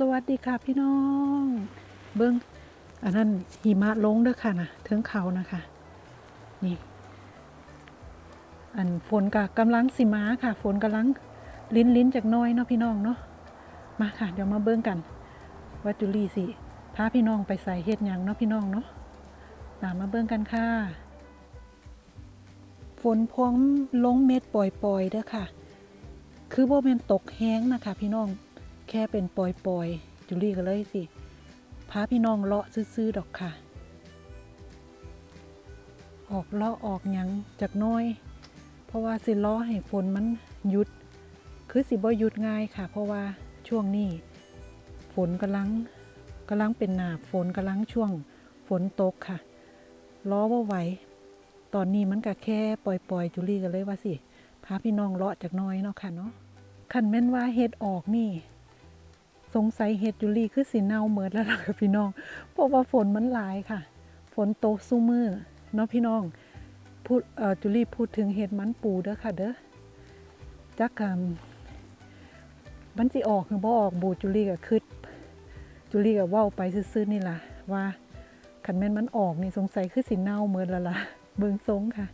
สวัสดีค่ะพี่น้อง เบิ้งอันนั้นหิมะลงเด้อค่ะนะเทิงเขานะคะนี่อันฝนกะกำลังสิมาค่ะ ฝนกำลังลิ้นลิ้นจากน้อยเนาะพี่น้องเนาะมาค่ะ เดี๋ยวมาเบิ้งกันว่าจุลีสิพาพี่น้องไปใส่เฮ็ดยังเนาะพี่น้องเนาะตามมาเบิ้งกันค่ะ ฝนพร้อมลงเม็ดปล่อยๆเด้อค่ะ คือบ่แม่นตกแห้งนะคะ พี่น้อง แค่เป็นปล่อยๆจุลี่ก็เลยสิพาพี่น้องเลาะซื้อๆดอกค่ะ ออกเลาะออกหยังจากน้อย เพราะว่าสิล้อให้ฝนมันหยุด คือสิบ่หยุดง่ายค่ะ เพราะว่าช่วงนี้ ฝนกำลังกำลังเป็นหนาฝนกำลังช่วงฝนตกค่ะล้อว่าไหวตอนนี้มันก็แค่ปล่อยๆจุลี่กันเลยว่าสิพาพี่น้องเลาะจากน้อยเนาะค่ะเนาะคันแม่นว่าเห็ดออกนี่ สงสัยเห็ดจุลีคือสีเน่าเหมือดแล้วล่ะค่ะพี่น้อง เพราะว่าฝนมันหลายค่ะ ฝนตกซุมือเนาะพี่น้องพูดเอ่อจุลีพูดถึงเห็ดมันปูเด้อค่ะเด้อจักคำมันสิออกคือบ่ออกบูจุลีก็คืดจุลีก็ว้าไปซื่อๆนี่ล่ะ ว่าคันแม่นมันออกนี่สงสัยคือสีเน่าเหมือดแล้วล่ะเบิงทรงค่ะ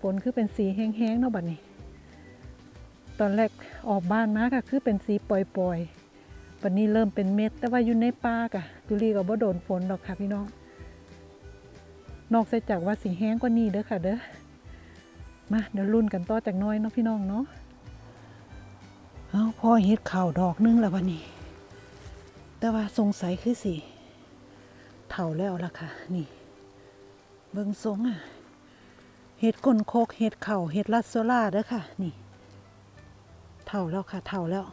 ฝนคือเป็นสีแห้งๆเนาะบัดนี้ ตอนแรกออกบ้านมาก็คือเป็นสีปล่อยๆบัดนี้เริ่มเป็นเม็ด แต่ว่าอยู่ในป่ากะจุลีก็บ่โดนฝนหรอกค่ะพี่น้อง นอกจากว่าสีแห้งกว่านี้เด้อค่ะเด้อ มาเดี๋ยวรุ่นกันต่อจากน้อยเนาะพี่น้องเนาะ เอาพ่อเฮ็ดข่าวดอกนึงแล้ววันนี้ แต่ว่าสงสัยคือสีเถ่าแล้วล่ะค่ะ นี่ เบิ่งทรงอะเห็ดก้นโคกเห็ดเข่าเห็ดลัดโซล่าเด้อค่ะ นี่ เท่าแล้วค่ะเท่าแล้ว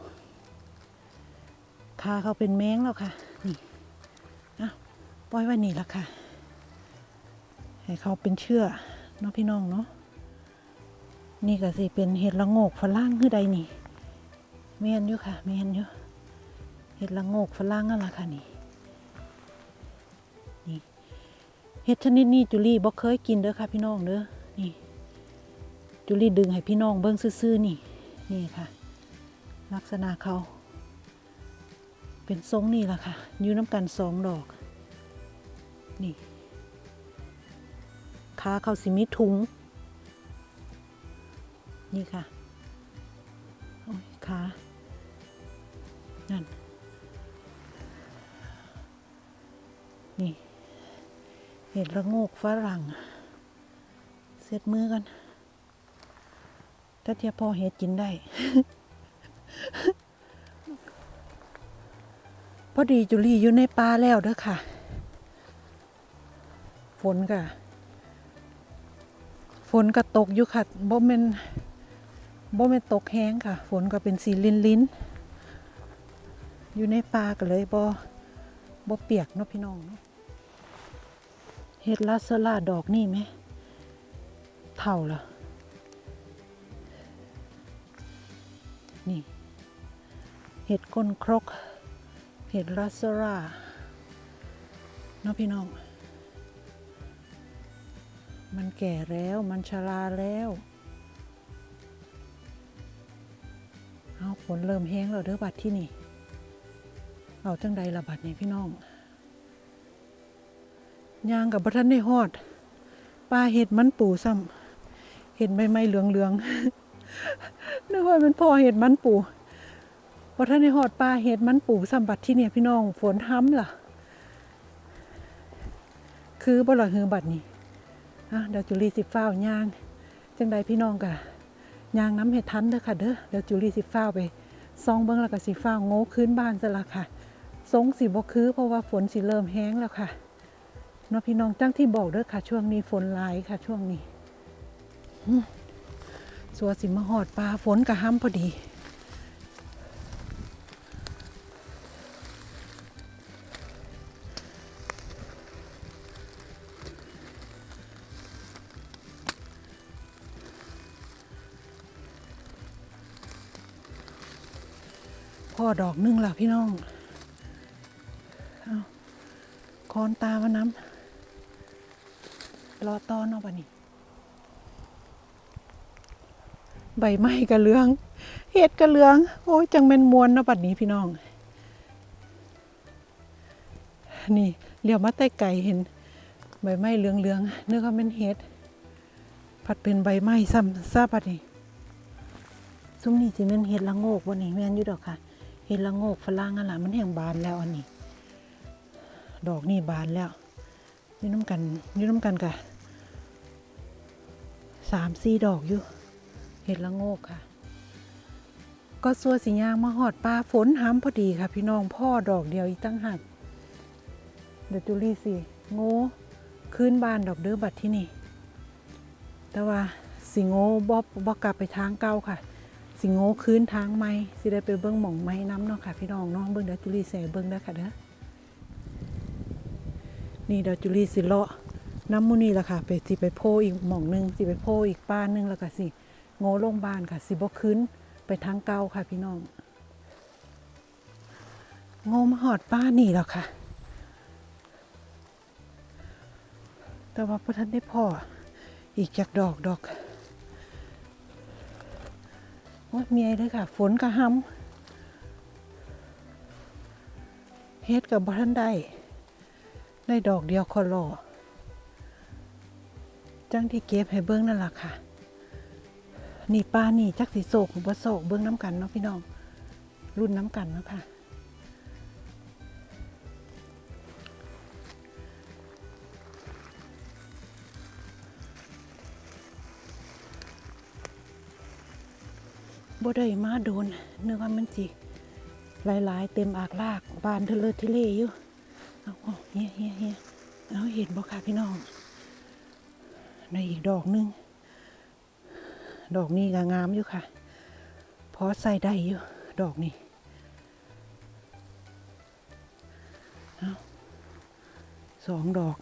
ขาเขาเป็นแมงแล้วค่ะ นี่อะปล่อยไว้นี่ละค่ะ ให้เขาเป็นเชื่อเนาะพี่น้องเนาะนี่ก็สิเป็นเห็ดละโงกฝรั่งคือใดนี่แม่นอยู่ค่ะแม่นอยู่เห็ดละโงกฝรั่งนั่นละค่ะนี่นี่เห็ดชนิดนี้จุลี่บ่เคยกินเด้อค่ะพี่น้องเด้อนี่จุลี่ดึงให้พี่น้องเบิ้งซื่อๆนี่นี่ค่ะ ลักษณะเขา เป็นทรงนี่แหละค่ะยูน้ำกันสองดอก นี่ขาเขาสิมีถุง นี่ค่ะ โอ้ยขานั่น นี่ เห็ดละโงกฝรั่ง เสร็จมือกันถ้าเทียพอเห็ดกินได้ พอดีจุลีอยู่ในป่าแล้วเด้อค่ะ ฝนก็ฝนก็ตกอยู่ค่ะบ่แม่นบ่แม่นตกแห้งค่ะ ฝนก็เป็นสีลินลินอยู่ในป่าก็เลยบ่บ่เปียกเนาะพี่น้องเนาะเห็ดลาสลาดอกนี่ไหมเท่าละนี่ เห็ดก้นครก เห็ดรัสราเนาะพี่น้อง มันแก่แล้วมันชราแล้ว เอาฝนเริ่มแห้งแล้วเด้อบัดที่นี่ เอาจังใดละบัดนี่พี่น้องยางกับบัทันได้ฮอดปลาเห็ดมันปูซ้ำเห็ดใบไม้เหลืองๆนึกว่ามันพอเห็ดมันปู พอท่านในหอดปลาเห็ดมันปูซ้ำบัดที่เนี่ยพี่น้องฝนห้ำล่ะ คือบ่ลังหือบัดนี่อะเดี๋ยวจุลีสิฟ้าวย่าง จังใดพี่น้องกะย่างน้ำเห็ดทันเด้อค่ะเด้อเดี๋ยวจุลีสิฟ้าวไปซองเบิ้งแล้วก็สิฟ้าวโง่คืนบ้านซะละค่ะทรงสิบ่คือเพราะว่าฝนสิเริ่มแห้งแล้วค่ะเนาะพี่น้องจังที่บอกเด้อค่ะ ช่วงนี้ฝนหลายค่ะ ช่วงนี้สัวสิมาหอดปลาฝนกะห้ำพอดี ดอกหนึงล่ะพี่น้องเอาคอนตามาน้ำรอต้อนเอาปะนี่ใบไม้กระเลืองเห็ดกระเลือง โอ้ยจังเป็นมวนเนาะบัดนี้พี่น้อง นี่เลี้ยวมาใต้ไก่เห็น ใบไม้เหลืองๆนึกว่าเป็นเห็ดผัดเป็นใบไม้ซ้ำซาบัดนี้ซุ้มนี่สิแม่นเห็ดละโงกวันนี้แม่นอยู่ดอกค่ะ เห็ดละโงกฝรั่งอะล่ะมันแห้งบานแล้วอันนี้ ดอกนี่บานแล้วนี่น้ำกันนี่น้ำกันกะสามสี่ดอกอยู่เห็ดละโงกค่ะ ก็สัวสิยางมาหอดปลาฝนห้ำพอดีค่ะ พี่น้องพ่อดอกเดียวอีตั้งหักเดี๋ยวจุลี่สิโง่ขึ้นบานดอกเด้อบัดที่นี่ แต่ว่าสิโง่บ่บ่กลับไปทางเก่าค่ะ สิงโง่คืนทางใหม่สิได้ไปเบิ่งหม่องไม้น้ำเนาะค่ะพี่น้องเนาะเบิ่งเดี๋ยวจุลี่ใส่เบิ่งเด้อค่ะเด้อนี่เดี๋ยวจุลีสิเลาะน้ำมูนี่ละค่ะไปสิไปโพอีกหม่องหนึงสิไปโพอีกป้านหนึงแล้วก็สิโง่ลงบ้านค่ะ สิบ่คืนไปทางเก่าค่ะพี่น้องโง่มาหอดป้านี่แล้วค่ะ แต่ว่าพระท่านได้พ่ออีกจากดอกดอก ว่าเมียเลยค่ะ ฝนกระหำเฮ็ดกับพระท่านได้ได้ดอกเดียวคอรอจังที่เก็บให้เบิ้งนั่นแหละค่ะ นี่ป้านี่จักสีโศกหรือบ่โศกเบิ้งน้ำกันเนาะพี่น้อง รุ่นน้ำกันเนาะค่ะ บ่ได้มาโดนเนึกว่ามันสิหลายๆ เต็มอากลากบานเทเลทะเลอยู่เอาเอเฮียเฮียเฮียเอาเห็นบ่ค่ะพี่น้องในอีกดอกหนึง ดอกนี้ก็งามอยู่ค่ะ พอใส่ได้อยู่ ดอกนี้เอาสองดอก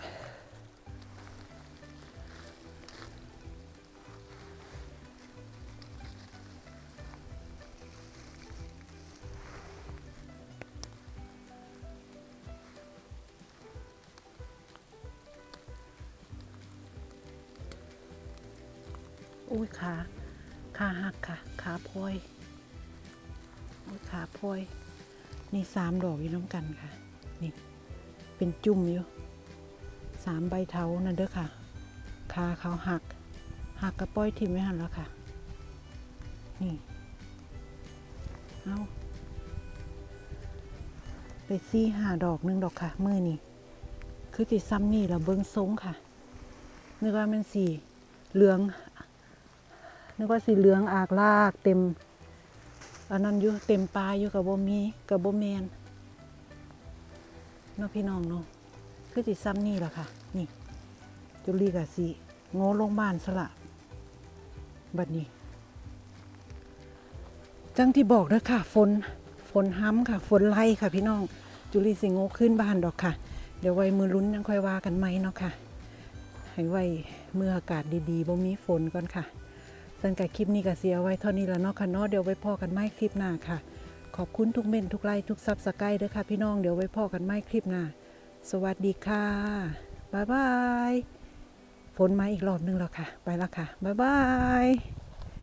อุ้ยขาขาหักค่ะ ขาพลอยอุ้ยขาพลอย นี่สามดอกอยู่น้ำกันค่ะ นี่ เป็นจุ่มอยู่สามใบเท้านั่นเด้อค่ะ ขาเขาหัก หักกระป้อยทิ่มไว้หันแล้วค่ะ นี่ เอาไปซี่หาดอกหนึงดอกค่ะ มือนี่ คือติดซ้ำนี่เราเบิ้งทรงค่ะนึกว่ามันสีเหลือง นึกว่าสีเหลืองอากลากเต็มอันนั้นอยู่เต็มปลาอยู่กับบมีกับบ่แมนเนาะพี่น้องเนาะคือติซ้ำนี่แหละค่ะ นี่ จุลีกับสีโง่ลงบ้านสละบัดนี้ จังที่บอกเด้อค่ะ ฝนฝนห้ำค่ะ ฝนไล่ค่ะ พี่น้อง จุลีสิโง่ขึ้นบ้านดอกค่ะ เดี๋ยวไว้มือลุ้นยังค่อยว่ากันไหมเนาะค่ะ ให้ไว้เมื่ออากาศดีๆบ่มีฝนก่อนค่ะ สันกับคลิปนี้ก็เสียไว้เท่านี้แล้วเนาะค่ะเนาะเดี๋ยวไว้พอกันไม่คลิปหน้าค่ะ ขอบคุณทุกเม่นทุกไลค์ทุกซับสไครต์ด้วยค่ะพี่น้องเดี๋ยวไว้พอกันไม่คลิปหน้า สวัสดีค่ะบ๊ายบายฝนมาอีกรอบนึงแล้วค่ะ ไปแล้วค่ะบ๊ายบาย